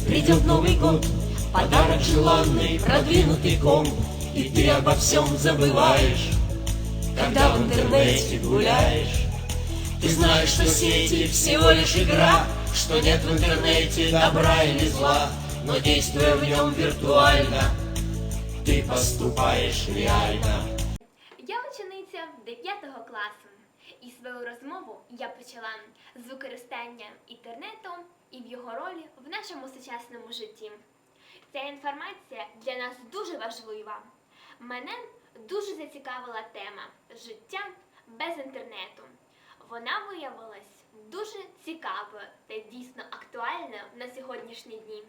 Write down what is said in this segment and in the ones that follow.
придет Новый год, подарок желанный, продвинутый ком, и ты обо всем забываешь, когда в интернете гуляешь. Ты знаешь, что сети всего лишь игра, что нет в интернете добра или зла, но действуя в нем виртуально, ты поступаешь реально. Я учениця 9 класу, і свою розмову я почала з використання інтернету і в його ролі в нашому сучасному житті. Ця інформація для нас дуже важлива. Мене дуже зацікавила тема життя без інтернету. Вона виявилась дуже цікавою та дійсно актуальною на сьогоднішні дні.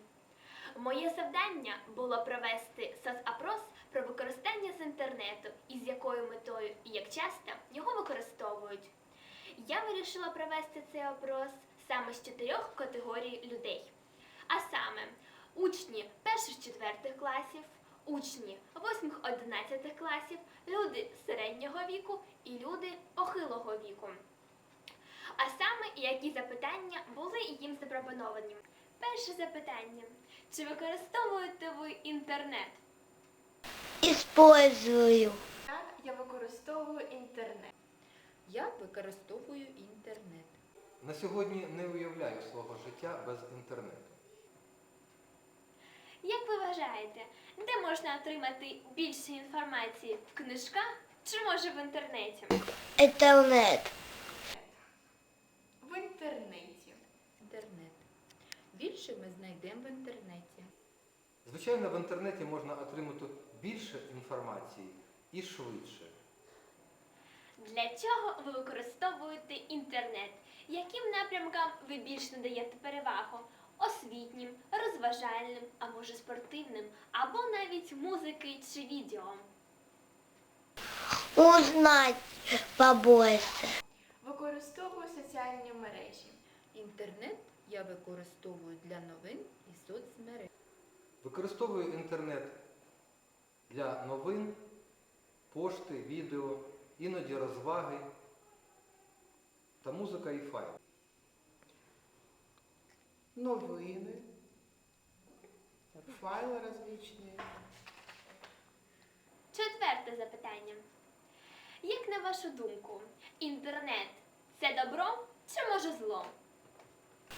Моє завдання було провести соцопрос про використання з інтернету і з якою метою і як часто його використовують. Я вирішила провести цей опрос саме з чотирьох категорій людей. А саме учні перших-четвертих класів, учні восьмих-одинадцятих класів, люди середнього віку і люди похилого віку. А саме, які запитання були їм запропоновані. Перше запитання. Чи використовуєте ви інтернет? Использую. Так, я використовую інтернет. Я використовую інтернет. На сьогодні не уявляю свого життя без інтернету. Як ви вважаєте, де можна отримати більше інформації в книжках чи може в інтернеті? Интернет. В інтернеті. Інтернет. Більше ми знайдемо в інтернеті. Звичайно, в інтернеті можна отримати більше інформації і швидше. Для чого ви використовуєте інтернет? Яким напрямкам ви більш надаєте перевагу? Освітнім, розважальним, а може спортивним, або навіть музики чи відео? Узнать побольше. Використовую соціальні мережі. Інтернет я використовую для новин і соцмереж. Використовую інтернет для новин, пошти, відео, іноді розваги та музика і файли. новини, файли различні. Четверте запитання. Як на вашу думку, інтернет це добро чи може зло?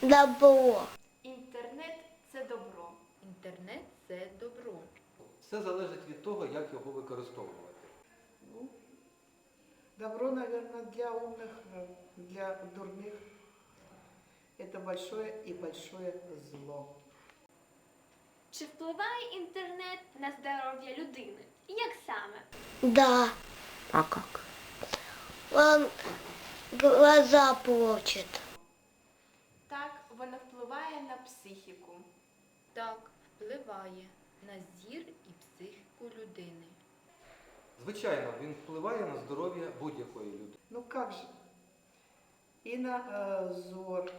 Добро. Інтернет це добро. Інтернет це добро. Все залежить від того, як його використовувати. Ну, добро, наверное, для умных, э, для дурных. Это большое и большое зло. Чи впливає інтернет на здоров'я людини? Як саме? Да. А як? Он глаза портит. Так, воно впливає на психіку. Так, впливає на зір і психіку людини. Звичайно, він впливає на здоров'я будь-якої людини. Ну как же? И на э, зор,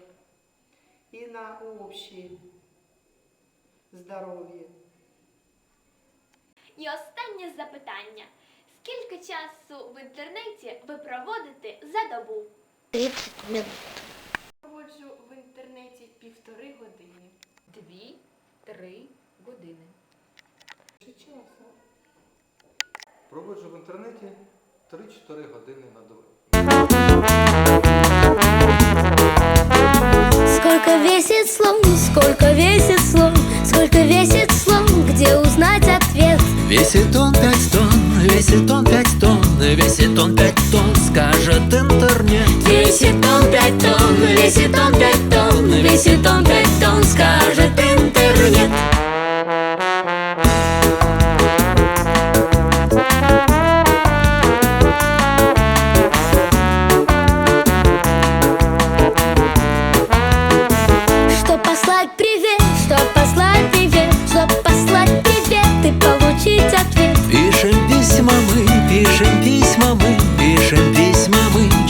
и на общее здоровье. І останнє запитання. Скільки часу в інтернеті ви проводите за добу? 30 минут. Проводжу в інтернеті півтори години. Дві-три години. Больше часа. Проводжу в інтернеті 3-4 години на добу. Сколько весит слон, сколько весит слон, сколько весит слон, где узнать ответ? Весит он пять тонн, весит он пять тонн, весит он пять тонн, скажет интернет. Весит он пять тонн, весит он пять тонн, весит он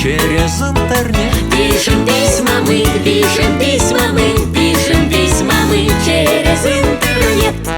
через интернет. Пишем письма мы, пишем письма мы, пишем письма мы через интернет.